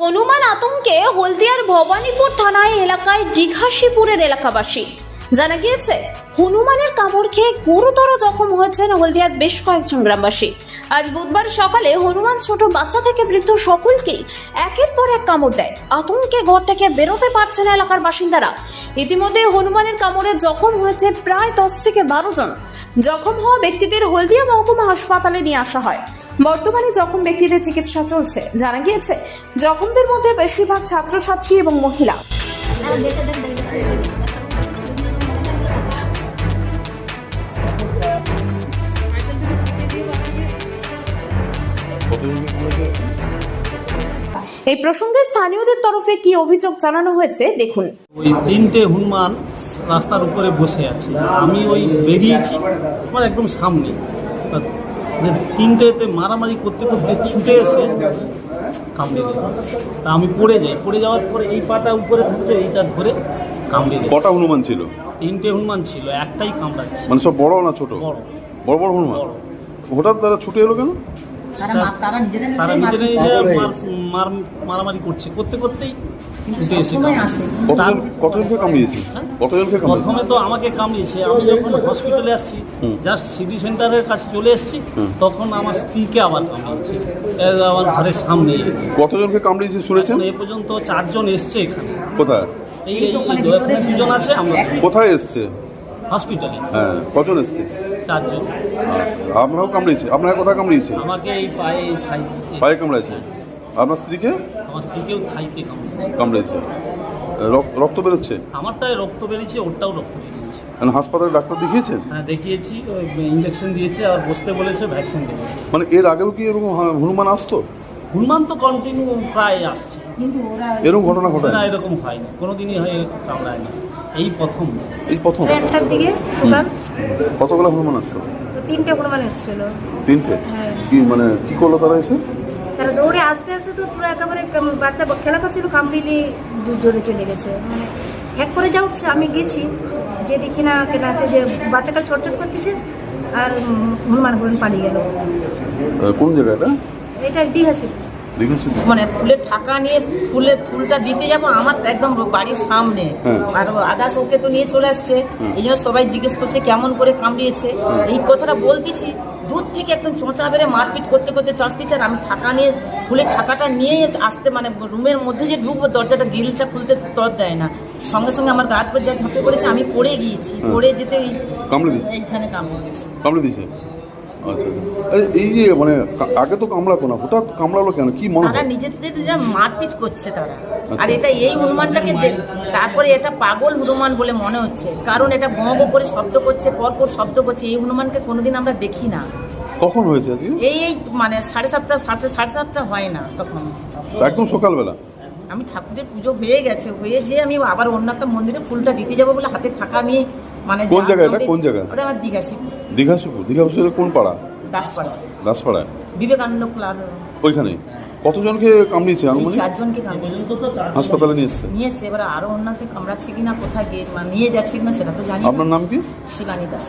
হনুমান আতঙ্কে হলদিয়ার ভবানীপুর থানায় এলাকায় দীঘাশিপুরের এলাকাবাসী। জানা গিয়েছে, হনুমানের কামড় খেয়ে গুরুতর জখম হয়েছেন হলদিয়ার বেশ কয়েকজন গ্রামবাসী। আজ বুধবার সকালে হনুমান ছোট বাচ্চা থেকে বৃদ্ধ সকলকেই একের পর এক কামড় দেয়। আতঙ্কে ঘর থেকে বেরোতে পারছে না এলাকার বাসিন্দারা। ইতিমধ্যে হনুমানের কামড়ে জখম হয়েছে প্রায় দশ থেকে বারো জন। জখম হওয়া ব্যক্তিদের হলদিয়া মহকুমা হাসপাতালে নিয়ে আসা হয়। বর্তমানে জখম ব্যক্তিদের চিকিৎসা চলছে। জানা গিয়েছে, জখমদের মধ্যে বেশিরভাগ ছাত্রছাত্রী এবং মহিলা। এই প্রসঙ্গে স্থানীয়দের তরফে কি অভিযোগ জানানো হয়েছে, দেখুন। ওই তিনটে হনুমান রাস্তার উপরে বসে আছে। আমি ওই বেরিয়েছি, আমার একদম সামনে। যে তিনটেতে মারামারি করতে করতে ছুটে এসে কামড়ে দিল। তা আমি পড়ে যাই। পড়ে যাওয়ার পরে এই পাটা উপরে থাকছে এইটা ধরে কামড়ে দিল। কটা হনুমান ছিল? তিনটে হনুমান ছিল একটাই কামড়াচ্ছে। মানে সব বড় না ছোট? বড়। বড় বড় হনুমান? হঠাৎ তারা ছুটে এলো কেন? তারা নিজেরা মারামারি করছে। করতে করতেই কিন্তু সবসময় আসে। কতজনকে কামড়িয়েছে? হ্যাঁ? কতজনকে কামড়িয়েছে প্রথমে তো আমাকে কামড়িয়েছে। আমি যখন হসপিটালে আসছি জাস্ট সিটি সেন্টারের কাছে চলে এসেছি তখন আমার স্ত্রীকে আবার কামড়িয়েছে। আমার ঘরের সামনে। কতজনকে কামড়িয়েছে শুনেছেন? এ পর্যন্ত চারজন এসছে এখানে। কোথায়? এই দুজন আছে আমরা কোথায় এসছে? হসপিটালে হ্যাঁ কজন এসছে? চারজন। আপনারাও কামড়িয়েছে। আপনারা কোথায় কামড়িয়েছে আমাকে এই পায়ে পায়ে কামড়াইছে আপনার স্ত্রীকে? আমার স্ত্রীকেও থাইতে রক- রক্ত বেরোচ্ছে? আমারটায় রক্ত বেরিয়েছে ওরটাও রক্ত বেরিয়েছে। মানে হাসপাতালে ডাক্তার দেখিয়েছেন? হ্যাঁ দেখিয়েছি ইঞ্জেকশন দিয়েছে আর বসতে বলেছে ভ্যাকসিন দেবে। মানে এর আগেও কি এরকম হ- হনুমান আসতো? হনুমান তো কন্টিনিউ প্রায় আসছে। কিন্তু ওরা এরকম ঘটনা ঘটায় না এরকম হয়নি। কোনোদিনই হয়ে কামড়ায় না এই প্রথম। এই প্রথম? একটার দিকে সকাল কতগুলো হনুমান আসতো? তিনটে পরিমাণ এসেছিল। তিনটে? হ্যাঁ। কি মানে কি করল তারা এসে? তারা দৌড়ে আস্তে আস্তে তো পুরো একেবারে বাচ্চা খেলা করছিল কামড়িলি জোরে চলে গেছে। মানে এক করে যা উঠছে আমি গেছি। যে দেখি না কেনা আছে যে বাচ্চাটা ছটছট করতেছে আর হনুমান হনুমান পালিয়ে গেল। কোন জায়গাটা এটা? ডিহাসি। মানে ফুলের ঠাকা নিয়ে ফুলে ফুলটা দিতে যাব আমার একদম বাড়ির সামনে। হুম। আর আদাস ওকে তো নিয়ে চলে আসছে। এই জন্য সবাই জিজ্ঞেস করছে কেমন করে কামড়িয়েছে? এই কথাটা বলতেছি। দূর থেকে একদম চোঁচা বেড়ে মারপিট করতে করতে চাষতেছে আর আমি ঠাকা নিয়ে খুলে ঠাকাটা নিয়ে আসতে মানে রুমের মধ্যে যে ঢুকবো দরজাটা গ্রিলটা খুলতে তর দেয় না। সঙ্গে সঙ্গে আমার গাছ পর যা ঝাঁপে পড়েছে আমি পড়ে গিয়েছি পড়ে যেতে এইখানে কামড়ে কামড়ে দিয়েছে? আচ্ছা আচ্ছা। এই- যে মানে আগে তো কামড়াতো না হঠাৎ কামড়ালো কেন? কি মনে তারা নিজেদের যা মারপিট করছে তারা। আর এটা এই হনুমানটাকে তারপরে এটা পাগল হনুমান বলে মনে হচ্ছে। কারণ এটা গঁ করে শব্দ করছে পর পর শব্দ করছে। এই হনুমানকে কোনোদিন আমরা দেখি না। কখন হয়েছে এই এই মানে সাড়ে সাতটা সাড়ে সাড়ে সাতটা হয় না তখন। একদম সকালবেলা। আমি ঠাকুরের পুজো হয়ে গেছে হয়ে যে আমি আবার অন্য একটা মন্দিরে ফুলটা দিতে যাব বলে হাতে ফাঁকা নিয়ে মানে কোন যা জায়গা এটা? কোন জায়গা? ওটা আমার দীঘাশি দীঘাসুপুর? দীঘাসুপুরের কোন পাড়া? দাসপাড়া। দাসপাড়ায়? বিবেকানন্দ ক্লাব। ওইখানে? কতজনকে কামড়িয়েছে আনুমানিক? চারজনকে কামড়িয়েছে। হাসপাতালে নিয়ে এসছে? নিয়ে এসছে এবার আরও অন্যকে কামড়াচ্ছে কিনা কোথায় গিয়ে নিয়ে যাচ্ছে কিনা সেটা তো জানি আপনার নাম কি? শিবানী দাস।